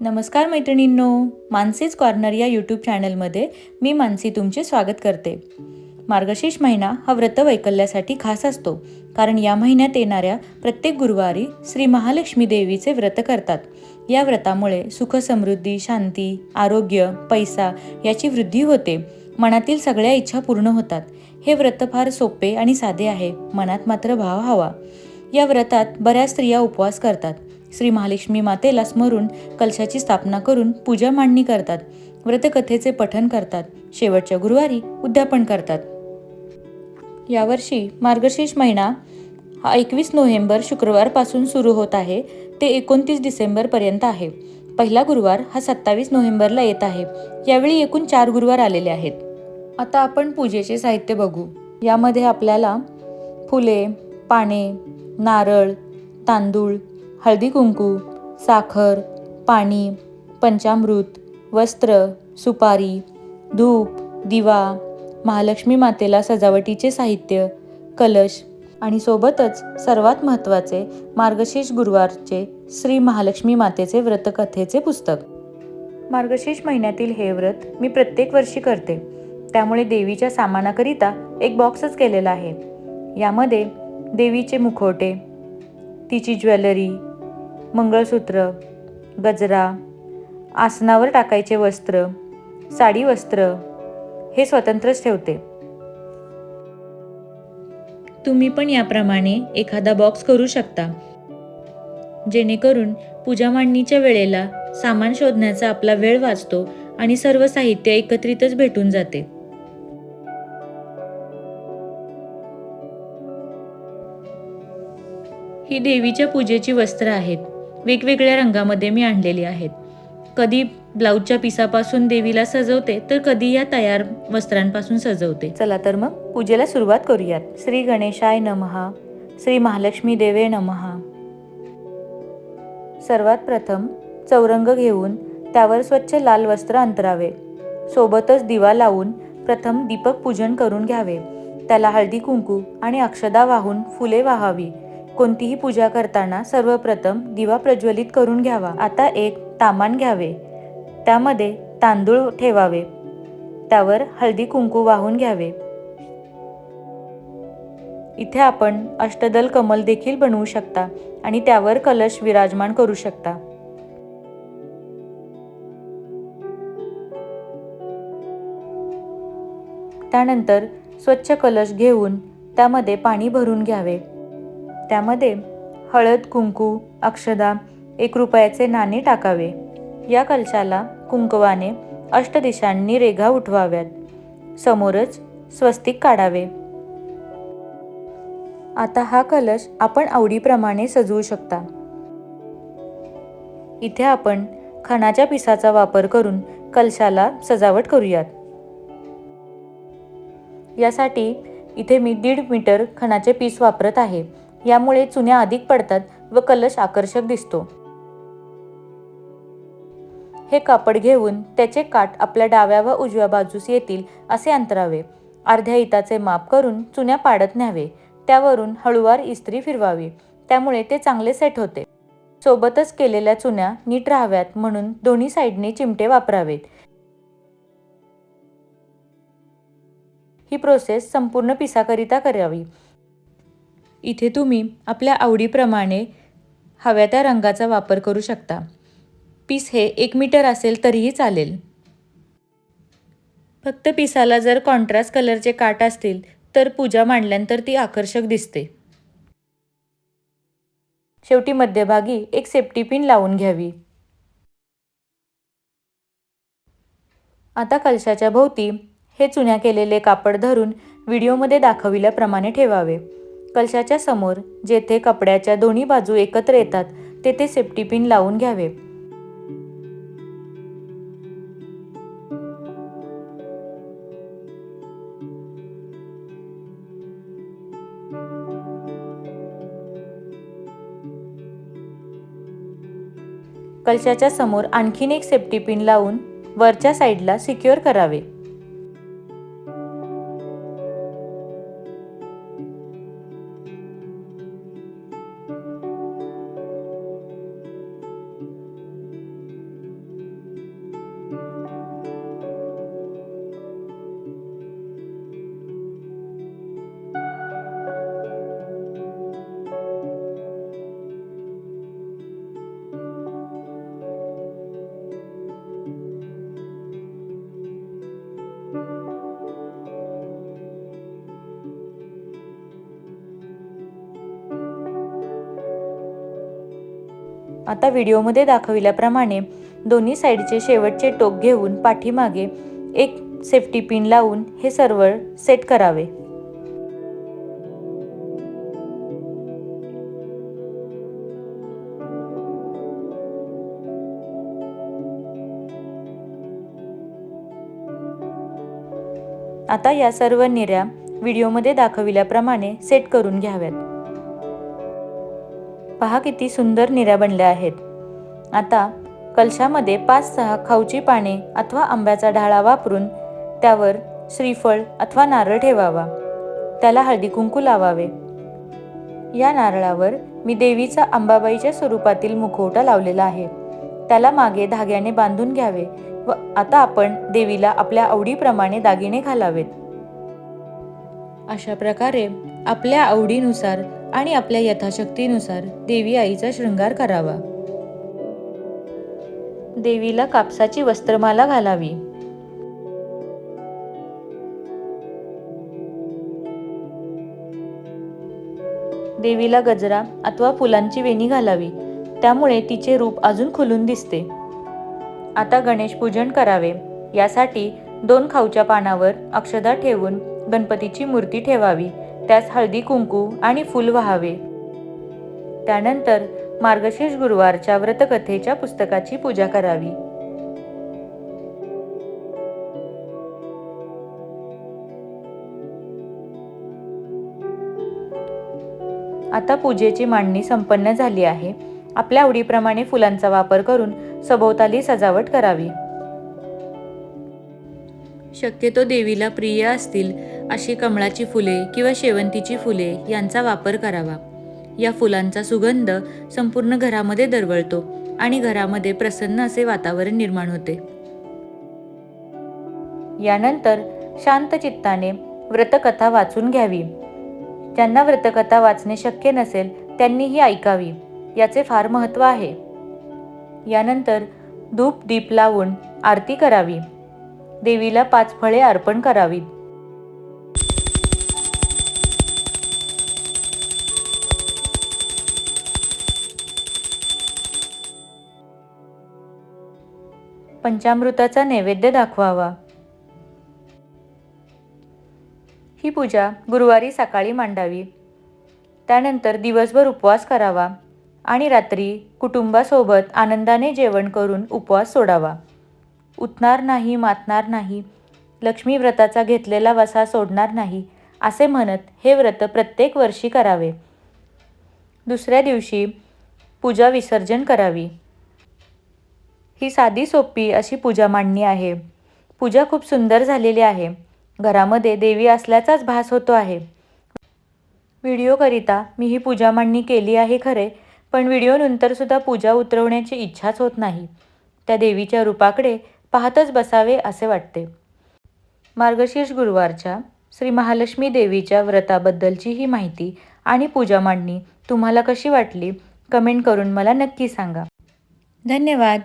नमस्कार मैत्रिणींनो मानसीज कॉर्नर या यूट्यूब चॅनलमध्ये मी मानसी तुमचे स्वागत करते. मार्गशीर्ष महिना हा व्रतवैकल्यासाठी खास असतो कारण या महिन्यात येणाऱ्या प्रत्येक गुरुवारी श्री महालक्ष्मी देवीचे व्रत करतात. या व्रतामुळे सुख समृद्धी शांती आरोग्य पैसा याची वृद्धी होते. मनातील सगळ्या इच्छा पूर्ण होतात. हे व्रत फार सोपे आणि साधे आहे. मनात मात्र भाव हवा. या व्रतात बऱ्याच स्त्रिया उपवास करतात. श्री महालक्ष्मी मातेला स्मरून कलशाची स्थापना करून पूजा मांडणी करतात. व्रतकथेचे पठन करतात. शेवटच्या गुरुवारी उद्यापन करतात. यावर्षी मार्गशीर्ष महिना हा एकवीस नोव्हेंबर शुक्रवारपासून सुरू होत आहे. ते एकोणतीस डिसेंबरपर्यंत आहे. पहिला गुरुवार हा सत्तावीस नोव्हेंबरला येत आहे. यावेळी एकूण चार गुरुवार आलेले आहेत. आता आपण पूजेचे साहित्य बघू. यामध्ये आपल्याला फुले पाने नारळ तांदूळ हळदी कुंकू साखर पाणी पंचामृत वस्त्र सुपारी धूप दिवा महालक्ष्मी मातेला सजावटीचे साहित्य कलश आणि सोबतच सर्वात महत्त्वाचे मार्गशीर्ष गुरुवारचे श्री महालक्ष्मी मातेचे व्रतकथेचे पुस्तक. मार्गशीर्ष महिन्यातील हे व्रत मी प्रत्येक वर्षी करते. त्यामुळे देवीच्या सामानाकरिता एक बॉक्सच केलेला आहे. यामध्ये देवीचे मुखवटे तिची ज्वेलरी मंगळसूत्र गजरा आसनावर टाकायचे वस्त्र साडी वस्त्र हे स्वतंत्रच ठेवते. तुम्ही पण याप्रमाणे एखादा बॉक्स करू शकता. जेणेकरून पूजा मांडणीच्या वेळेला सामान शोधण्याचा आपला वेळ वाचतो आणि सर्व साहित्य एकत्रितच भेटून जाते. ही देवीच्या पूजेची वस्त्र आहेत. वेगवेगळ्या रंगामध्ये मी आणलेली आहेत. कधी ब्लाऊजच्या पिसापासून देवीला सजवते तर कधी या तयार वस्त्रांपासून सजवते. चला तर मग पूजेला सुरुवात करूयात. श्री गणेशाय नमहा श्री महालक्ष्मी देवे नमहा. सर्वात प्रथम चौरंग घेऊन त्यावर स्वच्छ लाल वस्त्र अंतरावे. सोबतच दिवा लावून प्रथम दीपक पूजन करून घ्यावे. त्याला हळदी कुंकू आणि अक्षदा वाहून फुले वाहावी. कोणतीही पूजा करताना सर्वप्रथम दिवा प्रज्वलित करून घ्यावा. आता एक तामान घ्यावे. त्यामध्ये तांदूळ ठेवावे. त्यावर हळदी कुंकू वाहून घ्यावे. इथे आपण अष्टदल कमल देखील बनवू शकता आणि त्यावर कलश विराजमान करू शकता. त्यानंतर स्वच्छ कलश घेऊन त्यामध्ये पाणी भरून घ्यावे. त्यामध्ये हळद कुंकू अक्षदा एक रुपयाचे नाणे टाकावे. या कलशाला कुंकवाने अष्टदिशांनी रेघा उठवाव्यात. समोरच स्वस्तिक काढावे. आता हा कलश आपण आवडीप्रमाणे सजवू शकता. इथे आपण खणाच्या पिसाचा वापर करून कलशाला सजावट करूयात. यासाठी इथे मी दीड मीटर खणाचे पीस वापरत आहे. यामुळे चुन्या अधिक पडतात व कलश आकर्षक दिसतो. हे कापड घेऊन त्याचे काठ आपल्या डाव्या व उजव्या बाजूस येतील असे अंतरावे. अर्ध्या हिताचे माप करून चुन्या पाडत न्यावे. त्यावरून हळुवार इस्त्री फिरवावी. त्यामुळे ते चांगले सेट होते. सोबतच केलेल्या चुन्या नीट राहाव्यात म्हणून दोन्ही साईडने चिमटे वापरावेत. ही प्रोसेस संपूर्ण पिसाकरिता करावी. इथे तुम्ही आपल्या आवडीप्रमाणे हव्या त्या रंगाचा वापर करू शकता. पीस हे एक मीटर असेल तरीही चालेल. फक्त पिसाला जर कॉन्ट्रास्ट कलरचे काट असतील तर पूजा मांडल्यानंतर ती आकर्षक दिसते. शेवटी मध्यभागी एक सेफ्टी पिन लावून घ्यावी. आता कलशाच्या भोवती हे चुन्या केलेले कापड धरून व्हिडिओमध्ये दाखविल्याप्रमाणे ठेवावे. कलशाच्या समोर जेथे कपड्याच्या दोन्ही बाजू एकत्र येतात तेथे सेफ्टी पिन लावून घ्यावे. कलशाच्या समोर आणखीन एक सेफ्टी पिन लावून वरच्या साईडला सिक्युअर करावे. आता व्हिडिओमध्ये दाखविल्याप्रमाणे दोन्ही साईडचे शेवटचे टोक घेऊन पाठीमागे एक सेफ्टी पिन लावून हे सर्व सेट करावे. आता या सर्व निऱ्या व्हिडिओमध्ये दाखविल्याप्रमाणे सेट करून घ्याव्यात. पहा किती सुंदर निऱ्या बनल्या आहेत. आता कलशामध्ये पाच सहा खाऊची पाने अथवा आंब्याचा ढाळा वापरून त्यावर श्रीफळ अथवा नारळ ठेवावा. त्याला हळदी कुंकू लावावे. या नारळावर मी देवीचा अंबाबाईच्या स्वरूपातील मुखवटा लावलेला आहे. त्याला मागे धाग्याने बांधून घ्यावे व आता आपण देवीला आपल्या आवडीप्रमाणे दागिने घालावेत. अशा प्रकारे आपल्या आवडीनुसार आणि आपल्या यथाशक्तीनुसार देवी आईचा शृंगार करावा. देवीला कापसाची वस्त्रमाला घालावी. देवीला गजरा अथवा फुलांची वेणी घालावी. त्यामुळे तिचे रूप अजून खुलून दिसते. आता गणेश पूजन करावे. यासाठी दोन खाऊच्या पानावर अक्षदा ठेवून गणपतीची मूर्ती ठेवावी. त्यास हळदी कुंकू आणि फूल व्हावे. त्यानंतर मार्गशीर्ष गुरुवारच्या व्रतकथेच्या पुस्तकाची पूजा करावी. आता पूजेची मांडणी संपन्न झाली आहे. आपल्या आवडीप्रमाणे फुलांचा वापर करून सभोवताली सजावट करावी. शक्यतो देवीला प्रिय असतील अशी कमळाची फुले किंवा शेवंतीची फुले यांचा वापर करावा. या फुलांचा सुगंध संपूर्ण घरामध्ये दरवळतो आणि घरामध्ये प्रसन्न असे वातावरण निर्माण होते. यानंतर शांत चित्ताने व्रतकथा वाचून घ्यावी. ज्यांना व्रतकथा वाचणे शक्य नसेल त्यांनी ही ऐकावी. याचे फार महत्त्व आहे. यानंतर धूप दीप लावून आरती करावी. देवीला पाच फळे अर्पण करावीत. पंचामृताचा नैवेद्य दाखवावा. ही पूजा गुरुवारी सकाळी मांडावी. त्यानंतर दिवसभर उपवास करावा आणि रात्री कुटुंबासोबत आनंदाने जेवण करून उपवास सोडावा. उठणार नाही मातणार नाही लक्ष्मी व्रताचा घेतलेला वसा सोडणार नाही असे म्हणत हे व्रत प्रत्येक वर्षी करावे. दुसऱ्या दिवशी पूजा विसर्जन करावी. ही साधी सोपी अशी पूजा मांडणी आहे. पूजा खूप सुंदर झालेली आहे. घरामध्ये देवी असल्याचाच भास होतो आहे. व्हिडिओकरिता मी ही पूजा मांडणी केली आहे खरे पण व्हिडिओनंतरसुद्धा पूजा उतरवण्याची इच्छाच होत नाही. त्या देवीच्या रूपाकडे पाहतच बसावे असे वाटते. मार्गशीर्ष गुरुवारच्या श्री महालक्ष्मी देवीच्या व्रताबद्दलची ही माहिती आणि पूजा मांडणी तुम्हाला कशी वाटली? कमेंट करून मला नक्की सांगा. धन्यवाद.